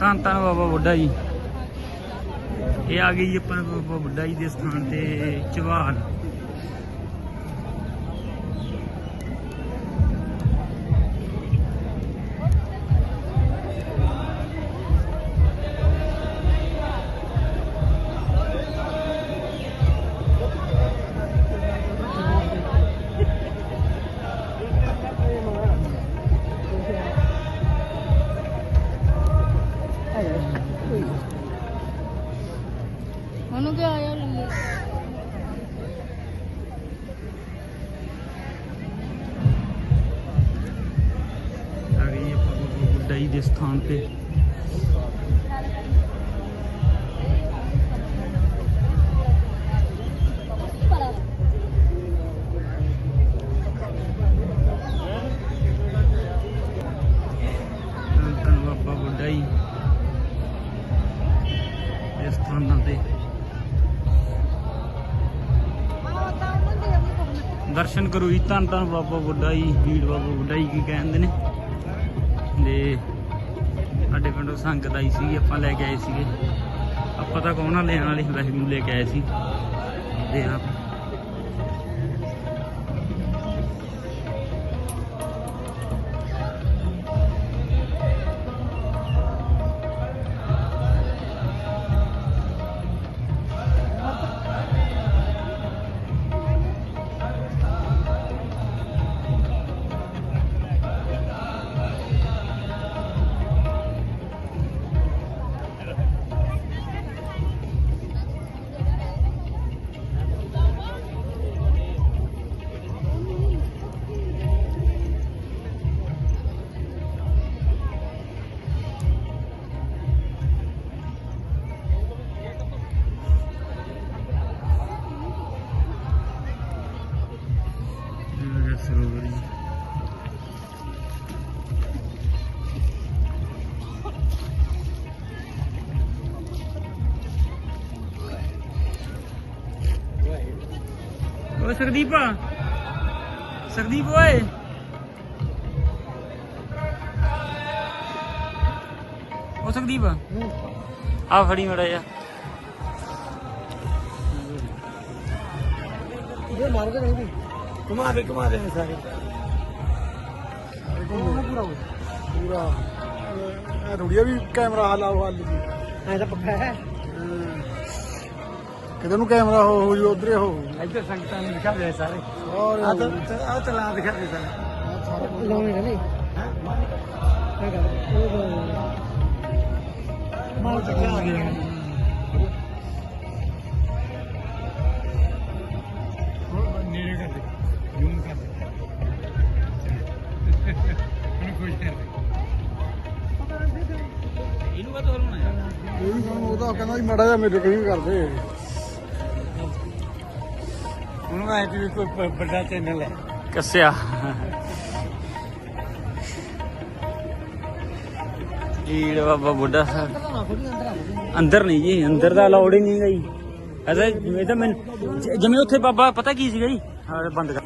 ਧੰਨ ਧੰਨ ਬਾਬਾ ਬੁੱਢਾ ਜੀ। ਇਹ ਆ ਗਈ ਆਪਾਂ ਬਾਬਾ ਬੁੱਢਾ ਜੀ ਦੇ ਸਥਾਨ ਤੇ ਚਵਾਲ ਇਸ ਸਥਾਨਾਂ ਤੇ। ਦਰਸ਼ਨ ਕਰੋ ਜੀ, ਧੰਨ ਧੰਨ ਬਾਬਾ ਬੁੱਢਾ ਜੀ ਵੀਰ ਬਾਬਾ ਬੁੱਢਾ ਜੀ ਕੀ ਕਹਿੰਦੇ ਨੇ। ਤੇ ਸਾਡੇ ਪਿੰਡੋਂ ਸੰਗਤ ਆਈ ਸੀ, ਆਪਾਂ ਲੈ ਕੇ ਆਏ ਸੀਗੇ। ਆਪਾਂ ਤਾਂ ਕੌਣਾ ਲੈਣ ਵਾਲੇ ਵੈਸੇ ਨੂੰ ਲੈ ਕੇ ਆਏ ਸੀ। ਤੇ ਆਪ ਇਹ ਸਰੋਵਰ ਜੀ ਓ ਸਰਦੀਪ ਸਰਦੀਪ ਓਏ ਓ ਸਰਦੀਪ ਆ ਫੜੀ ਮੜਾ ਜਾ ਇਹ ਮਾਰ ਕੇ ਨਹੀਂ ਘੁਮਾ ਦੇ ਘੁਮਾ ਦੇ ਸਾਰੇ ਪੂਰਾ ਪੂਰਾ ਇਹ ਥੋੜੀ ਵੀ ਕੈਮਰਾ ਹਲਾਓ ਹਾਲ ਜੀ ਐ ਤਾਂ ਪੱਕਾ ਹੈ ਕਿਤੇ ਨੂੰ ਕੈਮਰਾ ਹੋ ਹੋ ਜੋ ਉਧਰੇ ਹੋ ਇੱਧਰ ਸੰਗਤਾਂ ਨੂੰ ਦਿਖਾ ਦੇ ਸਾਰੇ ਔਰ ਆ ਤਾਂ ਆ ਚਲਾ ਦਿਖਾ ਦੇ ਸਾਰੇ ਲਾਉਣੇ ਨੇ ਹਾਂ ਮਾਲ ਚੱਕਿਆ ਆ ਗਿਆ ਮੜਾ ਜਾ ਮੇਰੇ ਕਹੀਂ ਕਰਦੇ ਉਹਨੂੰ ਵੀ ਕੋਈ ਵੱਡਾ ਚੈਨਲ ਹੈ। ਕੱਸਿਆ। ਈੜ ਬਾਬਾ ਬੁੱਢਾ ਸਾਹਿਬ। ਅੰਦਰ ਨਹੀਂ ਜੀ ਅੰਦਰ ਦਾ ਅਲਾਉਡ ਹੀ ਨਹੀਂ ਗਈ। ਅਰੇ ਇਹ ਤਾਂ ਮੈਂ ਜਿਵੇਂ ਉੱਥੇ ਬਾਬਾ ਪਤਾ ਕੀ ਸੀਗਾ ਜੀ? ਹਾਂ ਬੰਦ ਕਰ।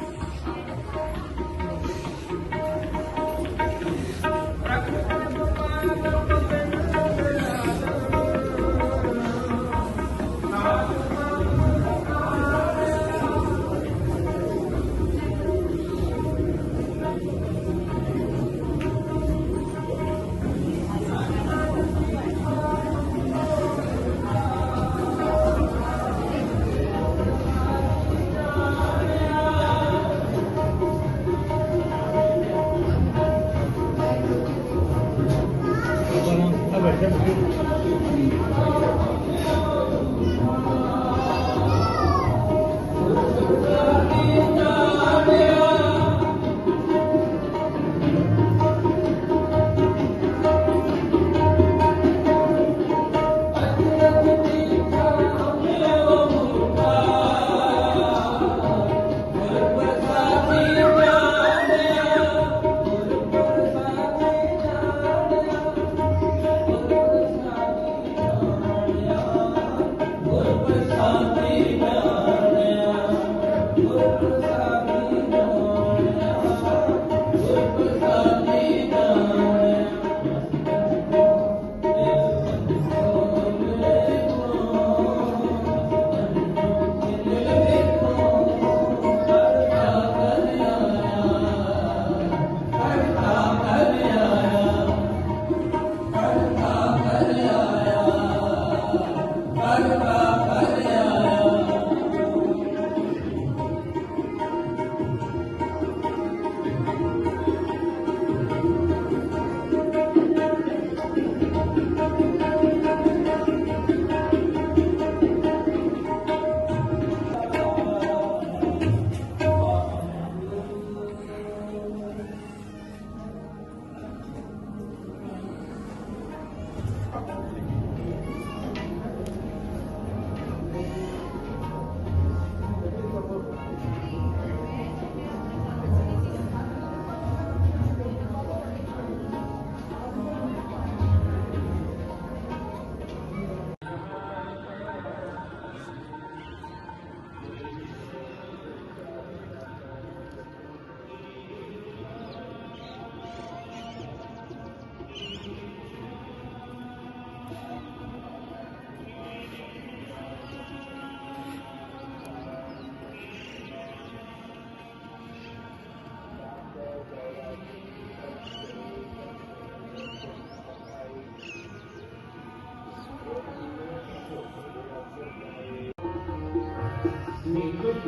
Thank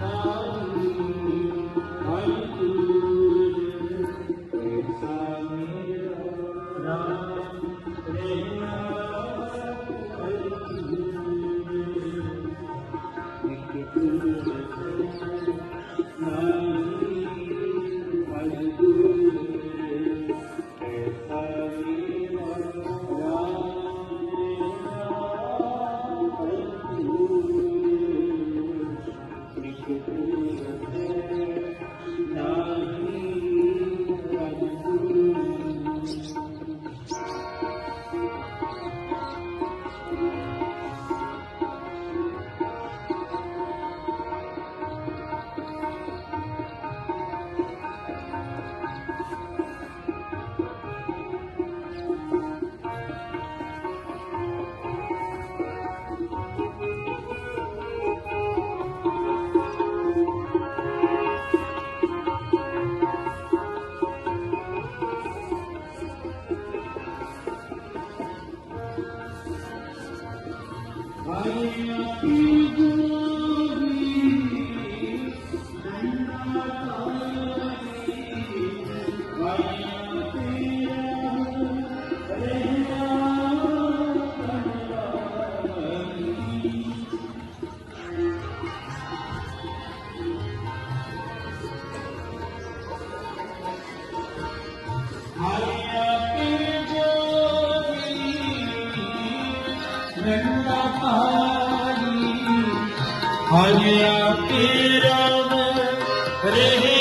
you. Hare